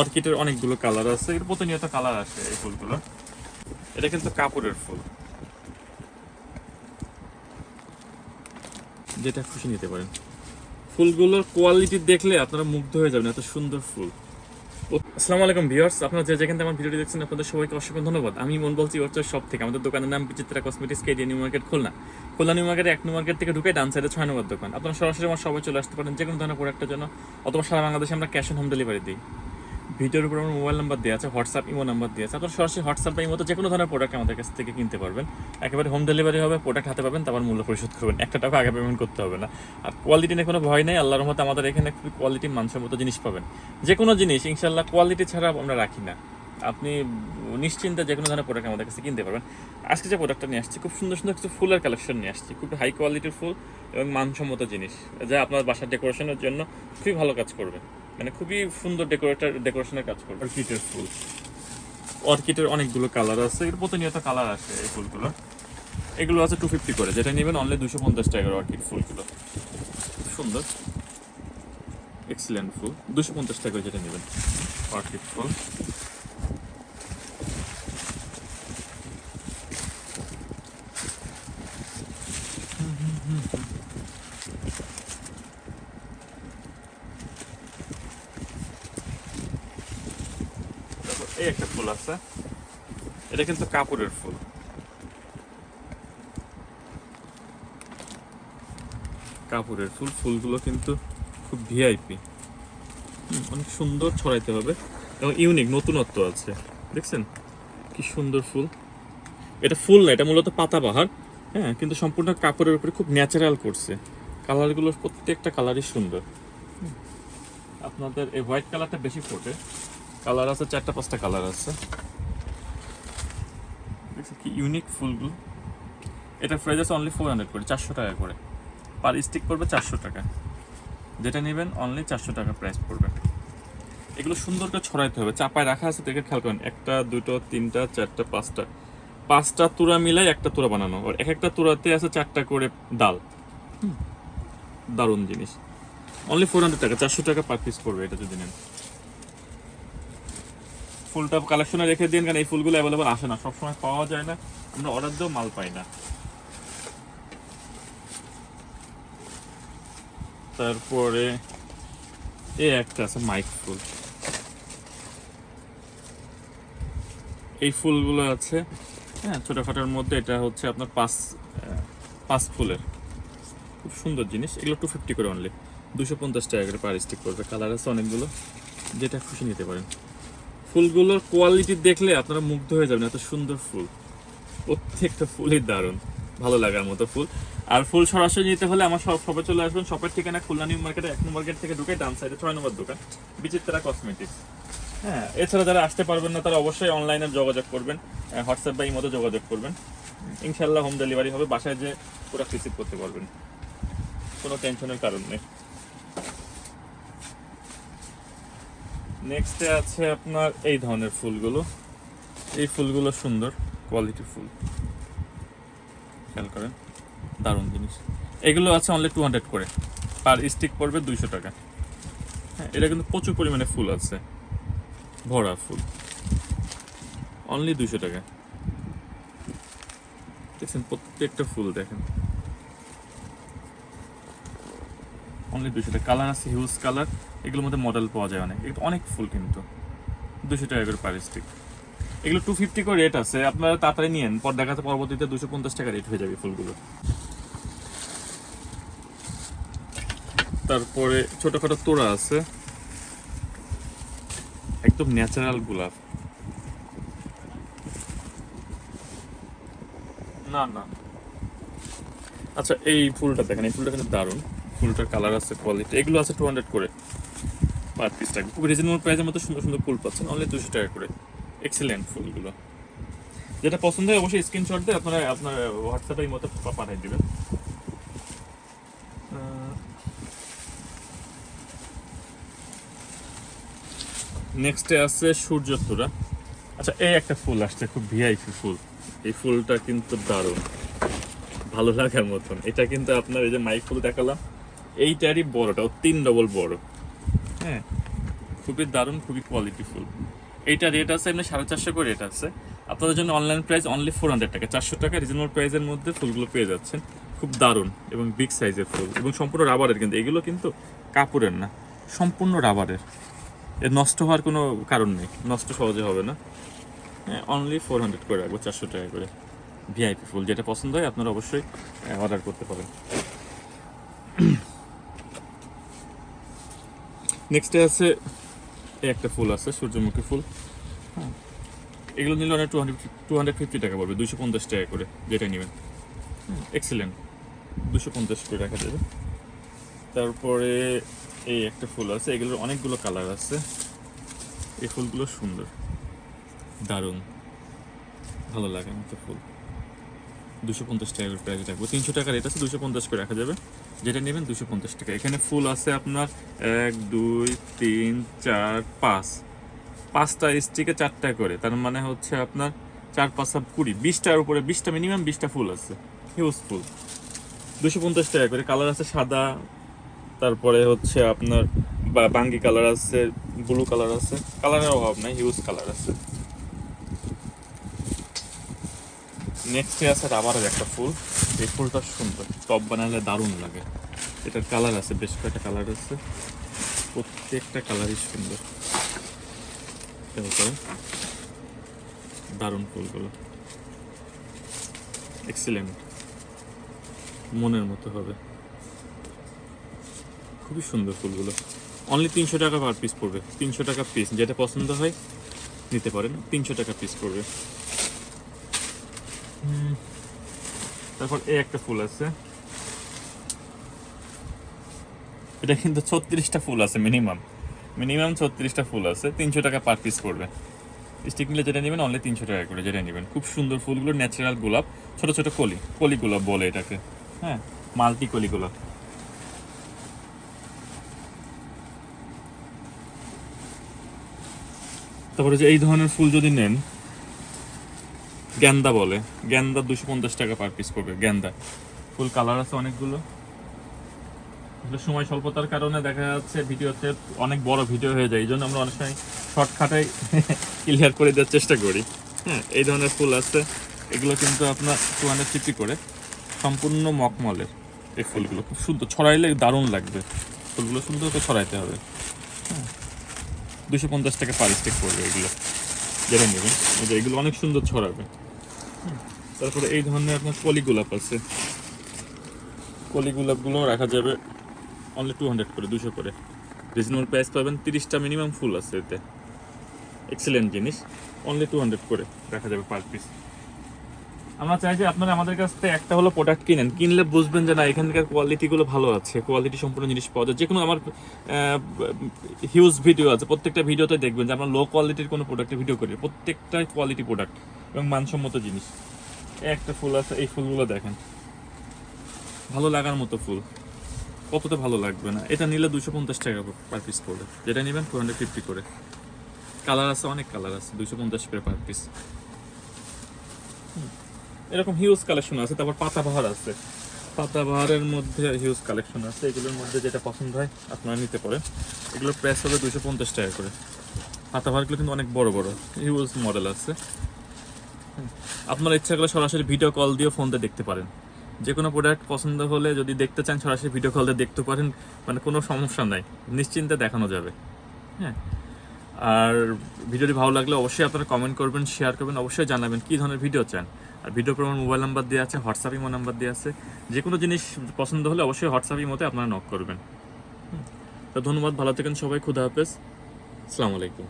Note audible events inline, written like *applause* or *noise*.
অর্কিডের অনেকগুলো কালার আছে। এর প্রতিনিয়ত কালার আসে এই ফুলগুলো। এটা কিন্তু কাপড়ের ফুল। যেটা খুশি নিতে পারেন। ফুলগুলোর কোয়ালিটি দেখলে আপনারা মুগ্ধ হয়ে যাবেন, এত সুন্দর ফুল। আসসালামু আলাইকুম ভিউয়ার্স, আপনারা যে যেখান থেকে আমার ভিডিওটি দেখছেন, আপনাদের সবাইকে অসংখ্য ধন্যবাদ। আমি মন বলছি ওর সব থেকে। আমাদের দোকানের নাম Bichitra cosmetics KD new market Khulna. Khulna new মার্কেটে এক নম্বর মার্কেট থেকে ঢুকে ডান সাইডে ছয় নম্বর দোকান। আপনারা সরাসরি আমার সবাই চলে আসতে পারেন যে কোনো ধরনের প্রোডাক্টের জন্য, অথবা সারা বাংলাদেশে আমরা ক্যাশ অন হোম ডেলিভারি দিই। ভিডিওর উপর আমার মোবাইল নাম্বার দেওয়া আছে হোয়াটসঅ্যাপ ইমো নাম্বার দেওয়া আছে। আপনারা সরাসরি হোয়াটসঅ্যাপ বা ইমোতে যে কোনো ধরনের প্রোডাক্ট আমাদের কাছ থেকে কিনতে পারবেন। একেবারে হোম ডেলিভারি হবে প্রোডাক্ট হাতে পাবেন, তারপর মূল্য পরিশোধ করবেন। একটা টাকা আগে পেমেন্ট করতে হবে না। আর কোয়ালিটি নিয়ে কোনো ভয় নেই, আল্লাহর মতো আমাদের এখানে কোয়ালিটি মানসম্মত জিনিস পাবেন। যে কোনো জিনিস ইনশাল্লাহ কোয়ালিটি ছাড়া আমরা রাখি না। আপনি নিশ্চিন্তে যে কোনো ধরনের প্রোডাক্ট আমাদের কাছে কিনতে পারবেন। আজকে যে প্রোডাক্টটা নিয়ে আসছি, খুব সুন্দর সুন্দর কিছু ফুলের কালেকশন নিয়ে আসছি। খুব হাই কোয়ালিটির ফুল এবং মানসম্মত জিনিস, যা আপনার বাসার ডেকোরেশনের জন্য খুবই ভালো কাজ করবে। মানে খুবই সুন্দর ডেকোরেটার ডেকোরেশনের কাজ করবে অর্কিডের ফুল। অর্কিডের অনেকগুলো কালার আছে। এর প্রতিনিয়ত কালার আসে এই ফুলগুলো। এগুলো আছে টু ফিফটি করে। যেটা নেবেন অনলি দুশো পঞ্চাশ টাকার অর্কিড ফুলগুলো। সুন্দর। এক্সিলেন্ট ফুল। দুশো পঞ্চাশ টাকা যেটা নেবেন। অর্কিড ফুল তারপর এই একটা ফুল আছে। এটা কিন্তু কাপড়ের ফুল। কাপড়ের ফুল, ফুলগুলো কিন্তু খুব ভিআইপি অনেক সুন্দর ছড়াইতে হবে এবং ইউনিক নতুনত্ব আছে। দেখছেন? কি সুন্দর ফুল। এটা ফুল না, এটা মূলত পাতাবাহার। হ্যাঁ কিন্তু সম্পূর্ণ কাপড়ের উপরে খুব ন্যাচারাল করছে। কালারগুলো প্রত্যেকটা কালারই সুন্দর। আপনাদের এই হোয়াইট কালারটা বেশি ফোটে। কালার আছে, চারটা, পাঁচটা কালার আছে। কি ইউনিক ফুলগুলো। এটা প্রাইস আছে অনলি ফোর হান্ড্রেড করে, চারশো টাকা করে। পার স্টিক পড়বে চারশো টাকা। যেটা নেবেন অনলি চারশো টাকা প্রাইস পড়বে। এগুলো সুন্দর করে ছড়াইতে হবে। চাপায় রাখা আছে দেখে খেয়াল করেন, একটা, দুটো, তিনটা, চারটা, পাঁচটা। পাঁচটা তুরা মিলাই একটা তুরা বানানো। আর এক একটা তুরাতে আছে চারটা করে ডাল। দারুণ জিনিস। অনলি ফোর হান্ড্রেড টাকা, চারশো টাকা পার পিস পড়বে এটা যদি নেন। ফুলটা কালেকশনে রেখে দিন, কারণ এই ফুলগুলো অ্যাভেলেবল আসে না। সবসময় পাওয়া যায় না, আমরা অর্ডার দিয়েও মাল পাই না। তারপরে এ একটা আছে মাইক ফুল। এই ফুলগুলো আছে হ্যাঁ ছোটোখাটোর মধ্যে এটা হচ্ছে আপনার পাঁচ পাঁচ ফুলের। খুব সুন্দর জিনিস, এগুলো টু ফিফটি করে অনলি দুশো পঞ্চাশ টাকা করে পার স্টিক করবে কালার আছে অনেকগুলো, যেটা খুশি নিতে পারেন। ফুলগুলোর কোয়ালিটি দেখলে আপনারা মুগ্ধ হয়ে যাবেন, এত সুন্দর ফুল। প্রত্যেকটা ফুলই দারুণ। ভালো লাগার মতো ফুল। আর ফুল সরাসরি নিতে হলে আমার সব সবাই চলে আসবেন। শপের ঠিকানা খুলনা নিউ মার্কেটে, এক নম্বর গেট থেকে ঢুকে ডান সাইডে ছয় নম্বর দোকান, বিচিত্রা কসমেটিক্স হ্যাঁ এছাড়া যারা আসতে পারবেন না, তারা অবশ্যই অনলাইনে যোগাযোগ করবেন। হোয়াটসঅ্যাপ বা ইমোতে যোগাযোগ করবেন। ইনশাল্লাহ হোম ডেলিভারি হবে। বাসায় যে প্রোডাক্ট রিসিভ করতে পারবেন। কোনো টেনশনের কারণ নেই। নেক্সটে আছে আপনার এই ধরনের ফুলগুলো। এই ফুলগুলো সুন্দর কোয়ালিটি ফুল। খেয়াল করেন, দারুণ জিনিস। এগুলো আছে অনলি টু হান্ড্রেড করে। পার স্টিক পড়বে দুইশো টাকা। হ্যাঁ এটা কিন্তু প্রচুর পরিমাণে ফুল আছে। ভরা ফুল। অনলি দুইশো টাকা। দেখছেন, প্রত্যেকটা ফুল দেখেন। অনলি দুশো টাকা। কালার আছে হিউজ কালার এগুলোর মধ্যে মডেল পাওয়া যায় অনেক। অনেক ফুল কিন্তু। দুশো টাকা করে পার স্টিক এগুলো টু ফিফটি করে রেট আছে। আপনারা তাড়াতাড়ি নিয়েন। পর দেখাতে পরবর্তীতে দুশো পঞ্চাশ টাকা রেট হয়ে যাবে ফুলগুলো। তারপরে ছোটখাটো তোড়া আছে। একদম ন্যাচারাল গোলাপ। না না। আচ্ছা এই ফুলটা দেখেন। এই ফুলটা কিন্তু দারুণ। ফুলটার কালার আছে কোয়ালিটি এগুলো আছে টু হান্ড্রেড করে। পার পিস রিজনেবল প্রাইসের মধ্যে সুন্দর সুন্দর ফুল পাচ্ছেন। অনলি দুশো টাকা করে। এক্সেলেন্ট ফুলগুলো। যেটা পছন্দ হয় অবশ্যই স্ক্রিনশট দিয়ে আপনারা আপনার হোয়াটসঅ্যাপে এই মতো পাঠিয়ে দিবেন। নেক্সটে আছে সূর্যতুরা আচ্ছা এই একটা ফুল আসছে, খুব ভিআইপি ফুল। এই ফুলটা কিন্তু দারুণ। ভালো লাগার মতন। এটা কিন্তু আপনার এই যে মাইক ফুল দেখালাম, এইটারই বড়টা, ও তিন ডবল বড়। হ্যাঁ খুবই দারুণ, খুবই কোয়ালিটি ফুল এইটা রেট আছে এমনি সাড়ে চারশো করে রেট আছে। আপনাদের জন্য online price only four hundred টাকা, চারশো টাকা রিজনেবল প্রাইসের মধ্যে ফুলগুলো পেয়ে যাচ্ছেন। খুব দারুণ এবং বিগ সাইজের ফুল এবং সম্পূর্ণ রাবারের কিন্তু। এগুলো কিন্তু কাপড়ের না, সম্পূর্ণ রাবারের এর নষ্ট হওয়ার কোনো কারণ নেই, নষ্ট সহজে হবে না। হ্যাঁ অনলি ফোর হান্ড্রেড করে রাখব, চারশো টাকা করে। ভিআইপি ফুল যেটা পছন্দ হয় আপনারা অবশ্যই অর্ডার করতে পারেন। নেক্সটে আছে এই একটা ফুল আছে সূর্যমুখী ফুল। হ্যাঁ। এগুলো নিলে অনেক two hundred two hundred fifty টাকা পড়বে দুশো পঞ্চাশ টাকা করে যেটা নেবেন। এক্সেলেন্ট দুশো পঞ্চাশ করে রাখা যাবে। তারপরে এই একটা ফুল আছে এগুলোর অনেকগুলো কালার আছে। এই ফুলগুলো সুন্দর। দারুণ। ভালো লাগে মতো ফুল। দুশো পঞ্চাশ টাকা প্রাইস রাখব তিনশো টাকা রেট আছে, দুশো পঞ্চাশ করে রাখা যাবে। যেটা নেবেন দুশো পঞ্চাশ টাকা। এখানে ফুল আছে আপনার এক, দুই, তিন, চার, পাঁচ। পাঁচটা স্টিকে চারটা করে। তার মানে হচ্ছে আপনার চার, পাঁচ পাঁচটা কুড়ি। বিশটার উপরে, বিশটা মিনিমাম বিশটা ফুল আছে। হিউজ ফুল। দুশো পঞ্চাশ টাকা করে। কালার আছে সাদা। তারপরে হচ্ছে আপনার বাঙ্গি কালার আছে ব্লু কালার আছে। কালারের অভাব নাই হিউজ কালার আছে। নেক্সটে আছে রাবারের একটা ফুল। এই ফুলটা সুন্দর। টপ বানালে দারুণ লাগে। এটার কালার আছে, বেশ কয়েকটা কালার আছে। প্রত্যেকটা কালারই সুন্দর। দারুণ ফুলগুলো। এক্সিলেন্ট মনের মতো হবে। খুবই সুন্দর ফুলগুলো। অনলি তিনশো টাকা পার পিস পড়বে। তিনশো টাকা পিস যেটা পছন্দ হয়, নিতে পারেন। তিনশো টাকা পিস পড়বে। তারপর এই একটা ফুল আছে। এটা কিন্তু ছত্রিশটা ফুল আছে মিনিমাম মিনিমাম ছত্রিশটা ফুল আছে, তিনশো টাকা পার পিস পড়বে। স্টিক নিলে যেটা নেবেন অনলি তিনশো টাকা করে যেটা নেবেন। খুব সুন্দর ফুলগুলো ন্যাচারাল গোলাপ, ছোট ছোট কলি কলি গোলাপ বলে এটাকে। হ্যাঁ মাল্টি কলি গোলাপ। তারপরে যে এই ধরনের ফুল যদি নেন গেন্দা বলে। গেন্দা দুশো পঞ্চাশ টাকা পার পিস করবে গেন্দা ফুল কালার আছে অনেকগুলো। সময় স্বল্পতার কারণে দেখা যাচ্ছে ভিডিওতে অনেক বড় ভিডিও হয়ে যায়, এই জন্য আমরা অনেক সময় শর্টকাটে *laughs* ক্লিয়ার করে দেওয়ার চেষ্টা করি। হ্যাঁ এই ধরনের ফুল আছে। এগুলো কিন্তু আপনার টু হান্ড্রেড ফিফটি করে। সম্পূর্ণ মকমলের এই ফুলগুলো। খুব সুন্দর, ছড়াইলে দারুণ লাগবে। ফুলগুলো সুন্দর করে ছড়াইতে হবে। হ্যাঁ দুশো পঞ্চাশ টাকা পার স্টিক পড়বে এগুলো। যেটা নেবেন এগুলো অনেক সুন্দর ছড়াবে। তারপরে এই ধরনের আপনার কলি গোলাপ আছে। কলি গোলাপগুলো রাখা যাবে অনলি টু হান্ড্রেড করে দুশো করে। রিজনেবল প্রাইস পাবেন তিরিশটা মিনিমাম ফুল আছে এতে। এক্সেলেন্ট জিনিস। অনলি টু হান্ড্রেড করে রাখা যাবে পার পিস আমরা চাই যে আপনারা আমাদের কাছ থেকে একটা হলো প্রোডাক্ট কিনেন। কিনলে বুঝবেন যে না এখানকার কোয়ালিটিগুলো ভালো আছে। কোয়ালিটি সম্পূর্ণ জিনিস পাওয়া যায়। যে কোনো আমার হিউজ ভিডিও আছে। প্রত্যেকটা ভিডিওতে দেখবেন যে আমরা লো কোয়ালিটির কোনো প্রোডাক্টের ভিডিও করি। প্রত্যেকটাই কোয়ালিটি প্রোডাক্ট এবং মানসম্মত জিনিস। একটা ফুল আছে, এই ফুলগুলো দেখেন। ভালো লাগার মতো ফুল। কতটা ভালো লাগবে না। এটা নিলে দুশো পঞ্চাশ টাকা পার পিস পড়বে। যেটা নেবেন টু হান্ড্রেড ফিফটি করে। কালার আছে, অনেক কালার আছে দুশো পঞ্চাশ করে পার পিস এরকম হিউজ কালেকশন আছে, তারপর পাতাবাহার আছে। পাতাবাহারের মধ্যে হিউজ কালেকশন আছে। এগুলোর মধ্যে যেটা পছন্দ হয়, আপনারা নিতে পারেন। এগুলোর প্রাইস হবে দুশো পঞ্চাশ টাকা করে। পাতাবাহারগুলো কিন্তু অনেক বড় বড় হিউজ মডেল আছে। আপনার ইচ্ছা করলে সরাসরি ভিডিও কল দিয়ে ফোনতে দেখতে পারেন। যে কোনো প্রোডাক্ট পছন্দ হলে যদি দেখতে চান, সরাসরি ভিডিও কল দিয়ে দেখতে পারেন মানে কোনো সমস্যা নাই, নিশ্চিন্তে দেখানো যাবে। হ্যাঁ? আর ভিডিওটি ভালো লাগলে অবশ্যই আপনারা কমেন্ট করবেন শেয়ার করবেন, অবশ্যই জানাবেন কী ধরনের ভিডিও চান। আর ভিডিও পর আমার মোবাইল নাম্বার দেওয়া আছে হোয়াটসঅ্যাপ ইমো নাম্বার দেওয়া আছে। যে কোনো জিনিস পছন্দ হলে অবশ্যই হোয়াটসঅ্যাপ ইমোতে আপনারা নক করবেন। তো ধন্যবাদ, ভালো থাকেন সবাই, খুদা হাফেজ। আসসালামু আলাইকুম।